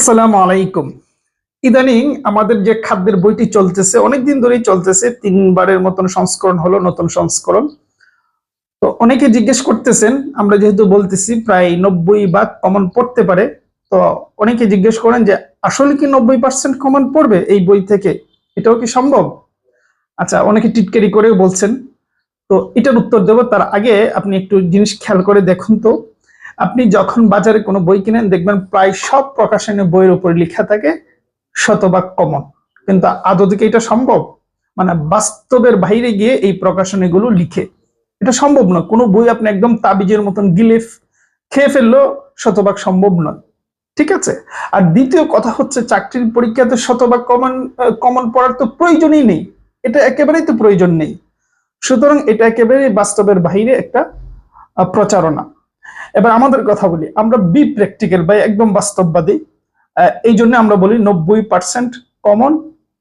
আসসালামু আলাইকুম। ইদানিং আমাদের যে খাদ্যের বইটি চলতেছে, অনেকদিন ধরেই চলতেছে, তিনবারের মতন সংস্করণ হলো, নতুন সংস্করণ। তো অনেকে জিজ্ঞেস করতেছেন, আমরা যেহেতু বলতেছি প্রায় নব্বই ভাগ কমন পড়তে পারে, তো অনেকে জিজ্ঞেস করেন যে, আসলে কি নব্বই পার্সেন্ট কমন পড়বে এই বই থেকে? এটাও কি সম্ভব? আচ্ছা অনেকে টিটকারি করেও বলছেন। তো এটার উত্তর দেব, তার আগে আপনি একটু জিনিস খেয়াল করে দেখুন তো। আপনি যখন বাজারে কোনো বই কিনেন, দেখবেন প্রায় সব প্রকাশনী বইয়ের উপরে লেখা থাকে শতভাগ কমন। কিন্তু আদৌ কি এটা সম্ভব? মানে বাস্তবের বাইরে গিয়ে এই প্রকাশনীগুলো লিখে। এটা সম্ভব নয়। কোনো বই আপনি একদম তাবিজের মতন গিলে খেয়ে ফেললেও শতভাগ সম্ভব নয়। ঠিক আছে? আর দ্বিতীয় কথা হচ্ছে, চাকরির পরীক্ষাতে শতভাগ কমন কমন পড়ার তো প্রয়োজনই নেই। এটা একেবারেই তো প্রয়োজন নেই। সুতরাং এটা একেবারে বাস্তবের বাইরে একটা প্রচারণা। এবার আমাদের কথা বলি, আমরা বি প্র্যাকটিক্যাল বা একদম বাস্তববাদী। এই জন্য আমরা বলি নব্বই পার্সেন্ট কমন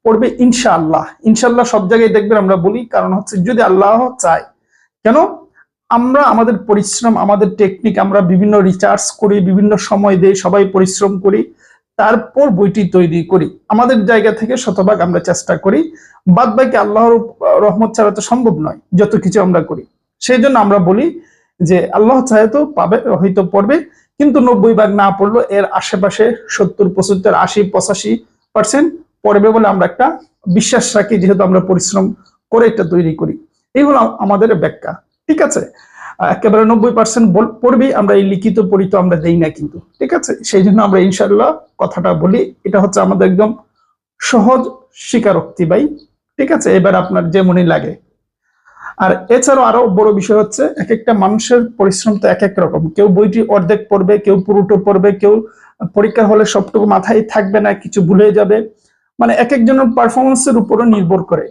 পড়বে ইনশাআল্লাহ। ইনশাআল্লাহ সব জায়গায় দেখবেন আমরা বলি, কারণ হচ্ছে যদি আল্লাহ চায়। কেন? আমরা আমাদের পরিশ্রম, আমাদের টেকনিক আমরা বিভিন্ন রিচার্জ করি, বিভিন্ন সময় দেই, সবাই পরিশ্রম করি, তারপর বইটি তৈরি করি। আমাদের জায়গা থেকে শতভাগ আমরা চেষ্টা করি। বাদ বাকি আল্লাহর রহমত ছাড়া তো সম্ভব নয়, যত কিছু আমরা করি। সেই জন্য আমরা বলি যে আল্লাহ চাহে তো পাবে, হয়তো পড়বে, কিন্তু নব্বই ভাগ না পড়ল এর আশেপাশে সত্তর, পঁচাত্তর, আশি, পঁচাশি পার্সেন্ট পড়বে বলে আমরা একটা বিশ্বাস রাখি, যেহেতু আমরা পরিশ্রম করে এটা তৈরি করি। এই হলো আমাদের ব্যাখ্যা, ঠিক আছে? একেবারে নব্বই পার্সেন্ট পড়বেই আমরা এই লিখিত পড়ি তো আমরা দেই না কিন্তু, ঠিক আছে? সেই জন্য আমরা ইনশাল্লাহ কথাটা বলি, এটা হচ্ছে আমাদের একদম সহজ স্বীকারোক্তি ভাই, ঠিক আছে? এবার আপনার যেমনই লাগে। আর এছাড়াও আরও বড় বিষয় হচ্ছে এক একটা মানুষের পরিশ্রম তো এক এক রকম। কেউ বইটি অর্ধেক পড়বে, কেউ পুরোটো পড়বে, কেউ পরীক্ষার হলে সবটুকু মাথায় থাকবে না, কিছু ভুলে যাবে। মানে এক একজনের পারফরমেন্সের উপরও নির্ভর করে।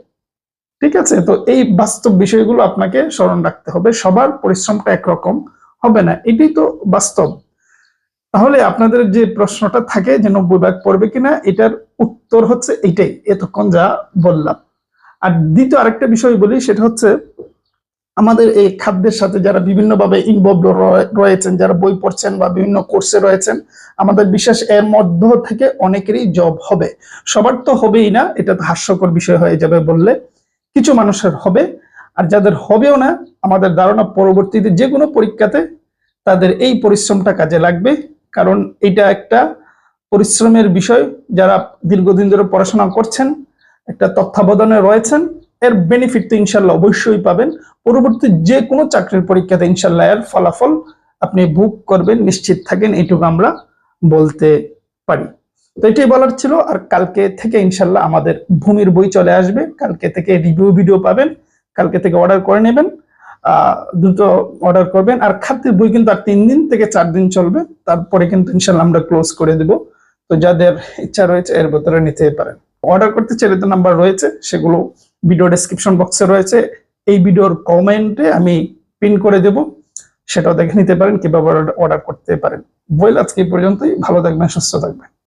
ঠিক আছে? তো এই বাস্তব বিষয়গুলো আপনাকে স্মরণ রাখতে হবে। সবার পরিশ্রমটা একরকম হবে না। এটাই তো বাস্তব। তাহলে আপনাদের যে প্রশ্নটা থাকে যে নব্বই ভাগ পড়বে কিনা, এটার উত্তর হচ্ছে এটাই। এতক্ষণ যা বললাম। আর দ্বিতীয় আরেকটা বিষয় বলি, সেটা হচ্ছে আমাদের এই খাদ্যের সাথে যারা বিভিন্নভাবে ইনভলভ রয়েছেন, যারা বই পড়ছেন বা বিভিন্ন কোর্সে রয়েছেন, আমাদের বিশ্বাস এর মধ্য থেকে অনেকেরই জব হবে। সবার তো হবেই না, এটা হাস্যকর বিষয় হয়ে যাবে বললে। কিছু মানুষের হবে, আর যাদের হবেও না, আমাদের ধারণা পরবর্তীতে যে কোনো পরীক্ষাতে তাদের এই পরিশ্রমটা কাজে লাগবে। কারণ এটা একটা পরিশ্রমের বিষয়, যারা দীর্ঘদিন ধরে পড়াশোনা করছেন একটা তত্ত্বাবধানে রয়েছেন। এর বেনিফিট তো ইনশাল্লাহ অবশ্যই পাবেন। পরবর্তী যে কোনো চাকরির পরীক্ষাতে ইনশাল্লাহ এর ফলাফল আপনি বুক করবেন, নিশ্চিত থাকেন, এইটুকু আমরা বলতে পারি। তো এটাই বলার ছিল। আর কালকে থেকে ইনশাল্লাহ আমাদের ভূমির বই চলে আসবে। কালকে থেকে রিভিউ ভিডিও পাবেন। কালকে থেকে অর্ডার করে নেবেন। দ্রুত অর্ডার করবেন। আর খাদ্যের বই কিন্তু আর তিন দিন থেকে চার দিন চলবে। তারপরে কিন্তু ইনশাল্লাহ আমরা ক্লোজ করে দেব। তো যাদের ইচ্ছা রয়েছে এর ভেতরে নিতে পারেন। অর্ডার করতে চাইলে তো নাম্বার রয়েছে, সেগুলো ভিডিও ডেসক্রিপশন বক্সে রয়েছে। এই ভিডিওর কমেন্টে আমি পিন করে দেব, সেটাও দেখে নিতে পারেন, কীভাবে অর্ডার করতে পারেন। বইল আজকে এই পর্যন্তই, ভালো থাকবেন, সুস্থ থাকবেন।